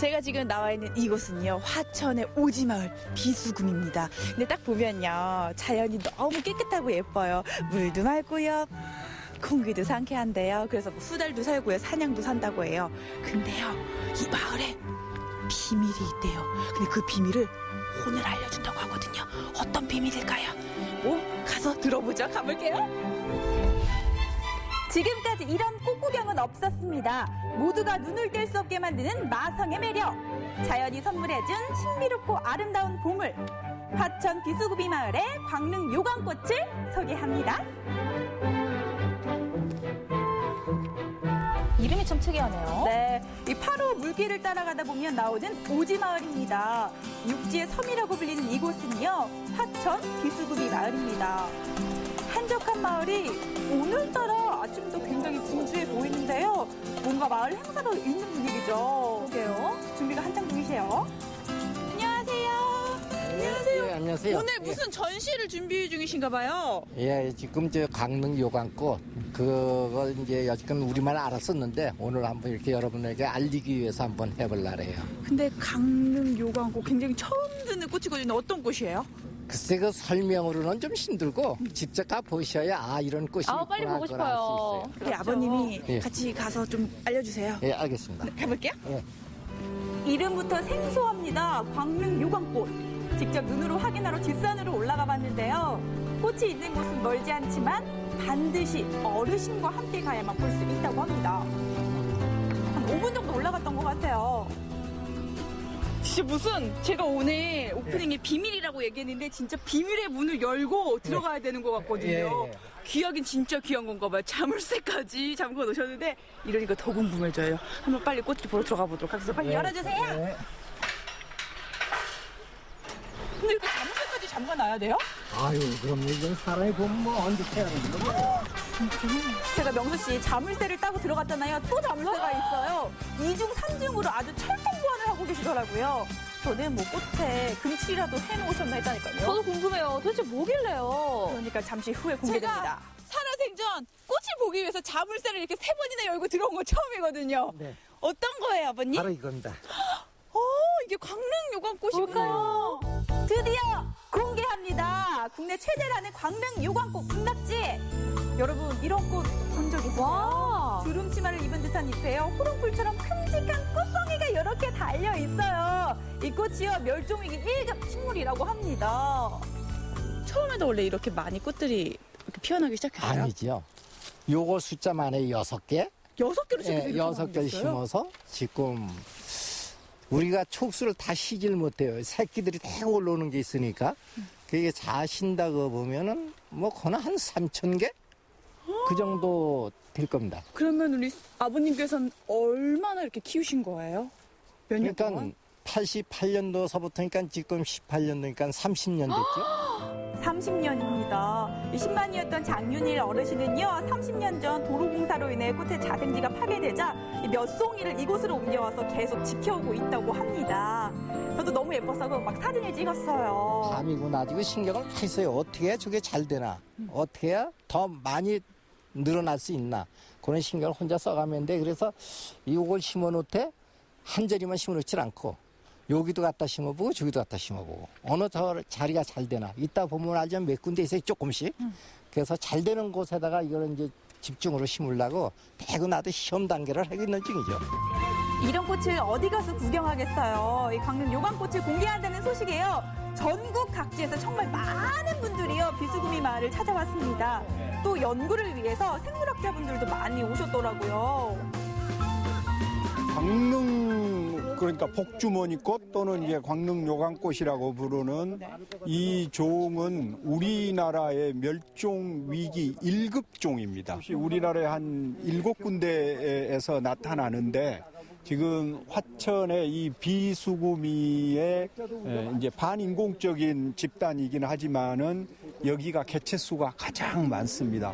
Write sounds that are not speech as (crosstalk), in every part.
제가 지금 나와 있는 이곳은요 화천의 오지마을 비수금입니다. 근데 딱 보면요 자연이 너무 깨끗하고 예뻐요. 물도 맑고요. 공기도 상쾌한데요. 그래서 뭐 수달도 살고요, 사냥도 산다고 해요. 근데요, 이 마을에 비밀이 있대요. 근데 그 비밀을 오늘 알려준다고 하거든요. 어떤 비밀일까요? 뭐 가서 들어보죠. 가볼게요. 지금까지 이런 꽃구경은 없었습니다. 모두가 눈을 뗄 수 없게 만드는 마성의 매력. 자연이 선물해준 신비롭고 아름다운 보물. 화천 비수구비 마을의 광릉 요강꽃을 소개합니다. 이름이 참 특이하네요. 네, 이 8호 물길을 따라가다 보면 나오는 오지마을입니다. 육지의 섬이라고 불리는 이곳은요, 화천 비수구비 마을입니다. 한적한 마을이 오늘따라 아침부터 굉장히 분주해 보이는데요. 뭔가 마을 행사가 있는 분위기죠. 그러게요. 준비가 한창 중이세요. 안녕하세요. 안녕하세요. 예, 안녕하세요. 오늘 무슨 전시를 준비 중이신가 봐요. 예, 예, 지금 저 강릉 요강꽃 그거 이제 여지껏 우리만 알았었는데 오늘 한번 이렇게 여러분에게 알리기 위해서 한번 해볼 날이에요. 근데 강릉 요강꽃 굉장히 처음 듣는 꽃이거든요. 어떤 꽃이에요? 글쎄 그 설명으로는 좀 힘들고 직접 가 보셔야 아 이런 꽃이 아, 빨리 보고 싶어요. 우리 아버님이 예. 같이 가서 좀 알려주세요. 예, 알겠습니다. 가볼게요. 이름부터 생소합니다. 광릉 요강꽃. 직접 눈으로 확인하러 뒷산으로 올라가 봤는데요. 꽃이 있는 곳은 멀지 않지만 반드시 어르신과 함께 가야만 볼 수 있다고 합니다. 한 5분 정도 올라갔던 것 같아요. 진짜 무슨 제가 오늘 오프닝에 비밀이라고 얘기했는데 진짜 비밀의 문을 열고 들어가야 되는 것 같거든요. 예, 예. 귀하긴 진짜 귀한 건가 봐요. 자물쇠까지 (laughs) 잠궈 놓으셨는데 이러니까 더 궁금해져요. 한번 빨리 꽃을 보러 들어가 보도록 하겠습니다. 빨리 열어주세요. 네. 근데 이렇게 자물쇠까지 잠궈 놔야 돼요? 아유, 그럼 이건 사람이 보면 뭐 언제 해야 되는 거야? 제가 명수 씨 자물쇠를 따고 들어갔잖아요. 또 자물쇠가 있어요. 이중삼중으로 아주 철통 보안을 하고 계시더라고요. 저는 뭐 꽃에 금칠이라도 해놓으셨나 했다니까요. 저도 궁금해요. 도대체 뭐길래요? 그러니까 잠시 후에 공개됩니다. 살아생전 꽃을 보기 위해서 자물쇠를 이렇게 세 번이나 열고 들어온 거 처음이거든요. 네. 어떤 거예요, 아버님? 바로 이겁니다. (gasps) 어, 이게 광릉 요강꽃이군요. 드디어 공개합니다. 국내 최대라는 광릉 요광꽃 군락지. 여러분 이런 꽃 본 적 있어요? 와. 주름 치마를 입은 듯한 잎에요. 호롱불처럼 큼직한 꽃송이가 이렇게 달려 있어요. 이 꽃이요 멸종위기 1급 식물이라고 합니다. 처음에도 원래 이렇게 많이 꽃들이 이렇게 피어나기 시작했어요. 아니죠. 요거 숫자만 해 여섯 개. 여섯 개로 예, 이렇게 여섯 개를? 심어서 지금 우리가 촉수를 다 쉬질 못해요. 새끼들이 다 올라오는 게 있으니까 그게 다 쉰다고 보면은 뭐 거나 한 3천 개? 그 정도 될 겁니다. 그러면 우리 아버님께서는 얼마나 이렇게 키우신 거예요? 몇 년 그러니까 동안? 88년도서부터니까 지금 18년도니까 30년 됐죠. (gasps) 30년입니다. 10만이었던 장윤일 어르신은요, 30년 전 도로공사로 인해 꽃의 자생지가 파괴되자 이몇 송이를 이곳으로 옮겨와서 계속 지켜오고 있다고 합니다. 저도 너무 예뻐서 막 사진을 찍었어요. 밤이고 낮이고 신경을 많이 써요. 어떻게 해야 저게 잘 되나? 어떻게 해야 더 많이 늘어날 수 있나? 그런 신경을 혼자 써가면 돼. 그래서 이걸 심어놓되 한 자리만 심어놓질 않고 여기도 갖다 심어보고 저기도 갖다 심어보고 어느 더 자리가 잘 되나? 이따 보면 알지만 몇 군데 있어요. 조금씩. 그래서 잘 되는 곳에다가 이걸 이제 집중으로 심으려고 대고 나도 시험 단계를 하고 있는 중이죠. 이런 꽃을 어디 가서 구경하겠어요. 이 강릉 요강꽃을 공개한다는 소식에요. 전국 각지에서 정말 많은 분들이요 비수구미 마을을 찾아왔습니다. 또 연구를 위해서 생물학자분들도 많이 오셨더라고요. 광릉 그러니까 복주머니꽃 또는 이제 광릉 요강꽃이라고 부르는 이 종은 우리나라의 멸종 위기 1급 종입니다. 우리나라의 한 일곱 군데에서 나타나는데 지금 화천의 이 비수구미의 에, 이제 반인공적인 집단이긴 하지만은 여기가 개체 수가 가장 많습니다.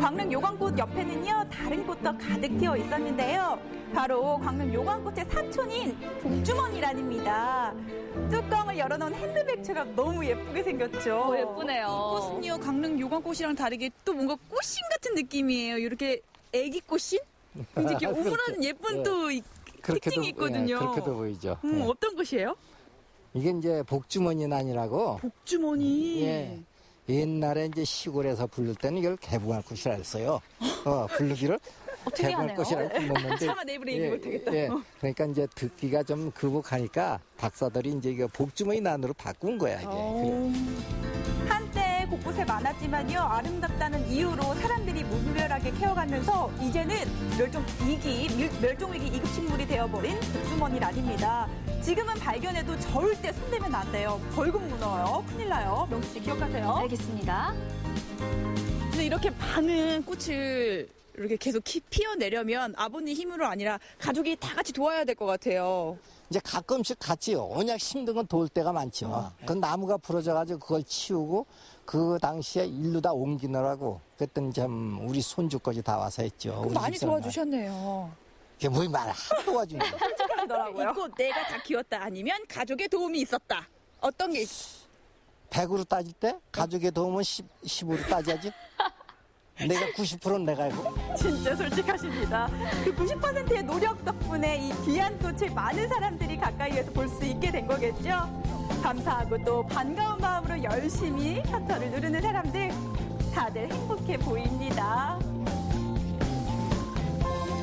광릉 요강꽃 옆에는요 다른 꽃도 가득 튀어 있었는데요. 바로 광릉 요강꽃의 사촌인 복주머니란입니다. 뚜껑을 열어놓은 핸드백처럼 너무 예쁘게 생겼죠. 어, 예쁘네요. 꽃은요 강릉 요강꽃이랑 다르게 또 뭔가 꽃신 같은 느낌이에요. 이렇게 애기 꽃신? 이제 이렇게 오므라는 예쁜 예. 또 이- 특징이 있거든요. 예, 그렇게도 보이죠. 음, 예. 어떤 것이에요? 이게 이제 복주머니 난이라고 복주머니. 예. 옛날에 이제 시골에서 부를 때는 이걸 개붕할 꽃이라 했어요. 어, 부르기를 (laughs) 어떻게 개붕할 하네요? 꽃이라고 불렀는데. (laughs) 차마 내 입으로 얘기 못하겠다. 예. 그러니까 이제 듣기가 좀 그복하니까 박사들이 이제 이거 복주머니 난으로 바꾼 거야, 이게. 어. 그래. 한때 곳곳에 많았지만요 아름답다는 이유로 사람들이 무분별하게 캐어가면서 이제는 멸종 위기 밀- 멸종 위기 이급 식물이 되어버린 복주머니란입니다. 지금은 발견해도 절대 손대면 안 돼요. 벌금 물어요. 큰일 나요. 명수 씨 기억하세요? 알겠습니다. 근데 이렇게 많은 꽃을 이렇게 계속 키- 피워내려면 아버님 힘으로 아니라 가족이 다 같이 도와야 될 것 같아요. 이제 가끔씩 같이 언약 힘든 건 도울 때가 많죠. 그 나무가 부러져가지고 그걸 치우고 그 당시에 일로 다 옮기느라고 그랬더니 참 우리 손주까지 다 와서 했죠. 그럼 우리 많이 집사람은. 도와주셨네요. 그게 뭐 말을 하도 도와주는 거야. (laughs) 하더라고요. 이꽃 내가 다 키웠다 아니면 가족의 도움이 있었다. 어떤 게 있... 100으로 따질 때 가족의 도움은 10, 10으로 따져야지. 내가 90%는 내가 알고. 진짜 솔직하십니다. 그 90%의 노력 덕분에 이 귀한 꽃을 많은 사람들이 가까이에서 볼 수 있게 된 거겠죠. 감사하고 또 반가운 마음으로 열심히 셔터를 누르는 사람들 다들 행복해 보입니다.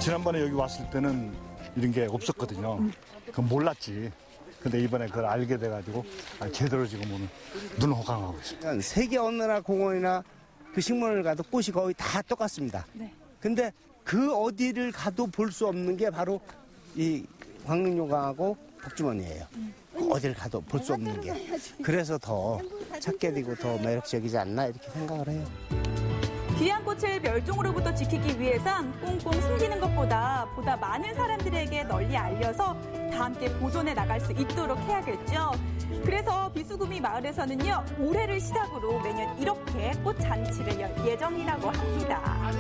지난번에 여기 왔을 때는 이런 게 없었거든요. 그 몰랐지. 근데 이번에 그걸 알게 돼가지고 아, 제대로 지금 오늘 눈 호강하고 있습니다. 세계 어느 나라 공원이나 그 식물을 가도 꽃이 거의 다 똑같습니다. 네. 근데 그 어디를 가도 볼 수 없는 게 바로 이 광릉요강하고 복주머니예요. 어디를 가도 볼 수 없는 게. 그래서 더 찾게 되고 더 매력적이지 않나 이렇게 생각을 해요. 귀한 꽃을 멸종으로부터 지키기 위해선 꽁꽁 숨기는 것보다 보다 많은 사람들에게 널리 알려서 다 함께 보존해 나갈 수 있도록 해야겠죠. 그래서 비수구미 마을에서는요 올해를 시작으로 매년 이렇게 꽃 잔치를 열 예정이라고 합니다.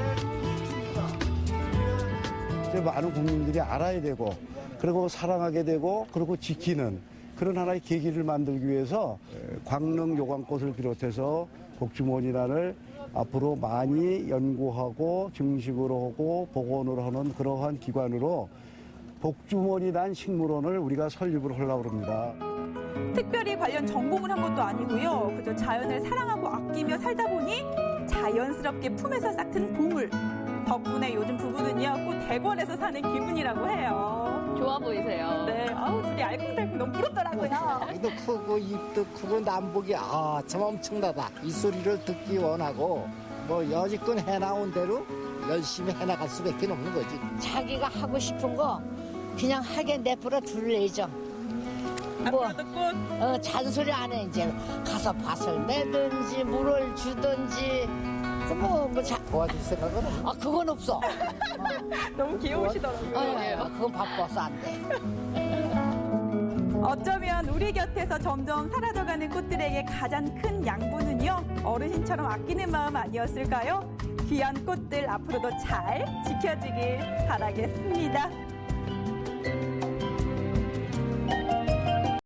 이제 많은 국민들이 알아야 되고 그리고 사랑하게 되고 그리고 지키는 그런 하나의 계기를 만들기 위해서 광릉 요강꽃을 비롯해서 복주머니란을 앞으로 많이 연구하고 증식으로 하고 복원을 하는 그러한 기관으로 복주머니란 식물원을 우리가 설립을 하려고 합니다. 특별히 관련 전공을 한 것도 아니고요. 그저 자연을 사랑하고 아끼며 살다 보니 자연스럽게 품에서 싹튼 보물. 덕분에 요즘 부부는요 꽃 대궐에서 사는 기분이라고 해요. 좋아 보이세요. 네, 아우 둘이 알콩달콩 너무 부럽더라고요. 귀도 크고 입도 크고 남북이 아 참 엄청나다. 이 소리를 듣기 원하고 뭐 여지껏 해나온 대로 열심히 해나갈 수밖에 없는 거지. 자기가 하고 싶은 거 그냥 하게 내버려 둘래죠. 뭐 어, 잔소리 안 해 이제 가서 밭을 매든지 물을 주든지 뭐, 뭐 자, 도와줄 생각은 아 그건 없어. (laughs) 너무 귀여우시더라고요. 어, 그건 바빠서 안 돼. 어쩌면 우리 곁에서 점점 사라져가는 꽃들에게 가장 큰 양보는요 어르신처럼 아끼는 마음 아니었을까요? 귀한 꽃들 앞으로도 잘 지켜지길 바라겠습니다.